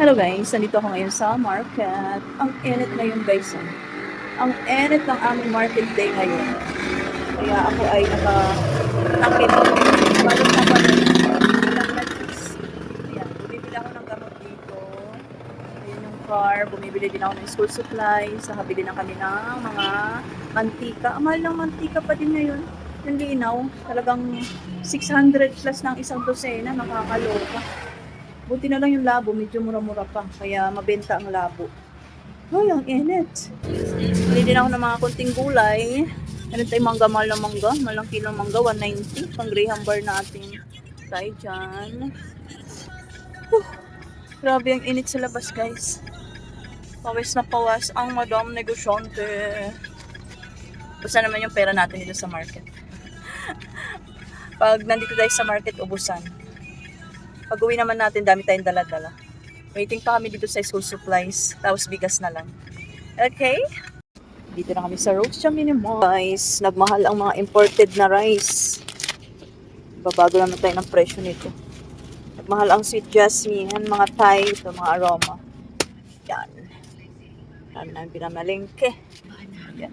Hello guys, nandito ako ngayon sa market. Ang init ngayon guys. ah. Ang init ng aming market day ngayon. Kaya ako ay naka nakit. Balot na lunches. Ayan, bumibili ako ng gamot dito. Ayan yung car. Bumibili din ako ng school supplies. Nakabili na kami ng mga mantika. Ang mahal ng mantika pa din ngayon. Yung linaw, talagang 600 plus ng isang dosena. Nakakaloka. Buti na lang yung labo, medyo mura-mura pa. Kaya mabenta ang labo. Ay, ang init. Bili din ako ng mga konting gulay. Meron tayong mangga, mahal na mangga. Malang kilo mangga, 190. Pang graham bar natin. Tayo dyan. Huh. Grabe ang init sa labas, guys. Pawis na pawas ang madam negosyante. Basta naman yung pera natin dito sa market. Pag nandito tayo sa market, ubusan. Pag uwi naman natin, dami tayong dala-dala. Waiting pa kami dito sa school supplies. Tapos bigas na lang. Okay? Dito na kami sa Rocha Minimum. Guys, nagmahal ang mga imported na rice. Babago naman tayo ng presyo nito. Nagmahal ang sweet jasmine, mga Thai, ito, mga aroma. Yan. Yan ang pinamalengke. Yan.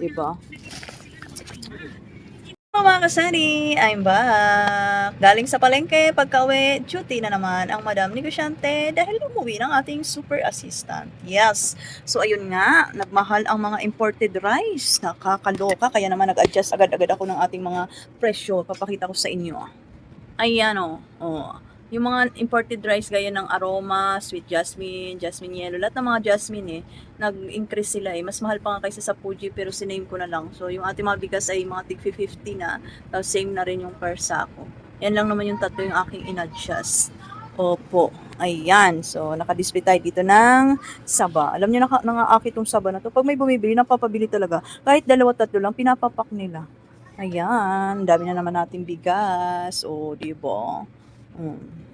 Diba? Hello mga kasari, I'm back. Galing sa palengke, pagka-uwi, duty na naman ang Madam Negosyante dahil umuwi ng ating super assistant. Yes. So ayun nga, nagmahal ang mga imported rice. Nakakaloka, kaya naman nag-adjust agad-agad ako ng ating mga presyo. Papakita ko sa inyo. Ayan o. Oh. Yung mga imported rice gaya ng aroma, sweet jasmine, jasmine yellow, lahat ng mga jasmine eh, nag-increase sila eh. Mas mahal pa nga kaysa sa Fuji pero siname ko na lang. So yung ating mga bigas ay mga tig 50 na, tapos same na rin yung per sako. Yan lang naman yung tatlo yung aking in-adjust. Opo. Ayan. So, nakadisplay tayo dito ng saba. Alam niyo, naka, nangaakit tong saba na to. Pag may bumibili, napapabili talaga. Kahit dalawa tatlo lang, pinapapak nila. Ayan. Dami na naman nating bigas. O, di ba? Mm.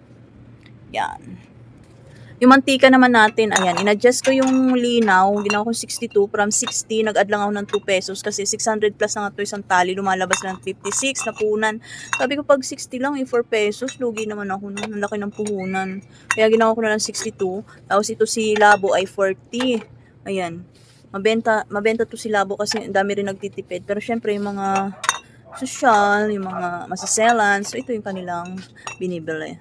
Yan. Yung mantika naman natin, ayan, in-adjust ko yung linaw, ginawa ko 62 from 60, nag-add lang ako ng 2 pesos kasi 600 plus na nga to isang tali, lumalabas na ng 56, napunan. Sabi ko pag 60 lang, eh, 4 pesos, lugi naman ako nun, ang laki ng puhunan. Kaya ginawa ko na lang 62, tapos ito si Labo ay 40. Ayan, mabenta, mabenta to si Labo kasi dami rin nagtitipid. Pero syempre yung mga social, yung mga masaselan, so ito yung kanilang binibili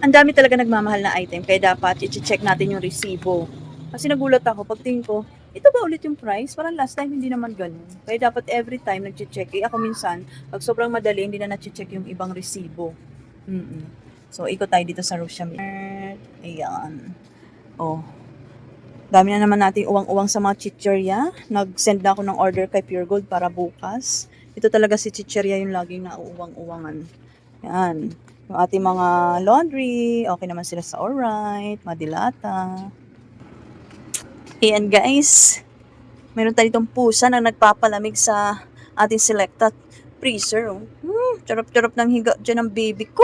ang dami talaga nagmamahal na item, kaya dapat i-check natin yung resibo. Kasi nagulat ako, pagtingin ko, ito ba ulit yung price? Parang last time hindi naman ganun. Kaya dapat every time nag-check. Eh ako minsan, pag sobrang madali, hindi na na-check yung ibang resibo. Mm So, ikot tayo dito sa Russia Mart. Ayan. Oh. Dami na naman natin uwang-uwang sa mga chicherya. Nag-send na ako ng order kay Pure Gold para bukas. Ito talaga si chicherya yung laging nauuwang-uwangan. Yan. Yung ating mga laundry, okay naman sila sa alright, madilata. Ayan guys, meron tayo itong pusa na nagpapalamig sa ating selected freezer. Oh. Hmm, charap-charap ng higa dyan ng baby ko.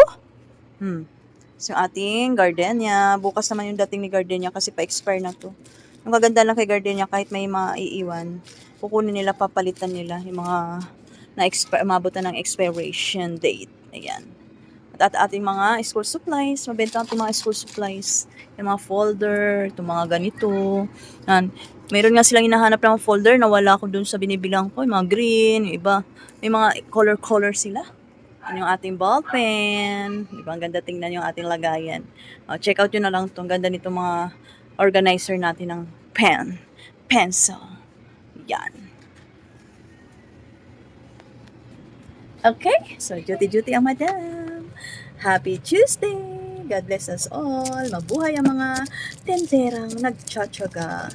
Hmm. So, ating gardenia. Bukas naman yung dating ni gardenia kasi pa-expire na to. Yung kaganda lang kay gardenia kahit may maiiwan, kukunin nila, papalitan nila yung mga na-expire, mabutan ng expiration date. Ayan. At at ating mga school supplies, mabenta ang mga school supplies, yung mga folder, itong mga ganito. Yan. Meron nga silang hinahanap ng folder na wala ko dun sa binibilang ko, yung mga green, yung iba. May mga color-color sila. Yan yung ating ball pen. Diba? Ang ganda tingnan yung ating lagayan. Uh, check out yun na lang itong ganda nito mga organizer natin ng pen. Pencil. Yan. Okay, so duty-duty ang madam. Happy Tuesday! God bless us all. Mabuhay ang mga tenderang nagtsatsaga.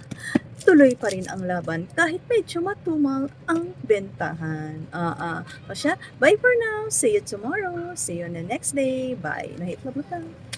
Tuloy pa rin ang laban kahit medyo matumal ang bentahan. Ah, ah. O siya, bye for now. See you tomorrow. See you on the next day. Bye. Nahit labutan.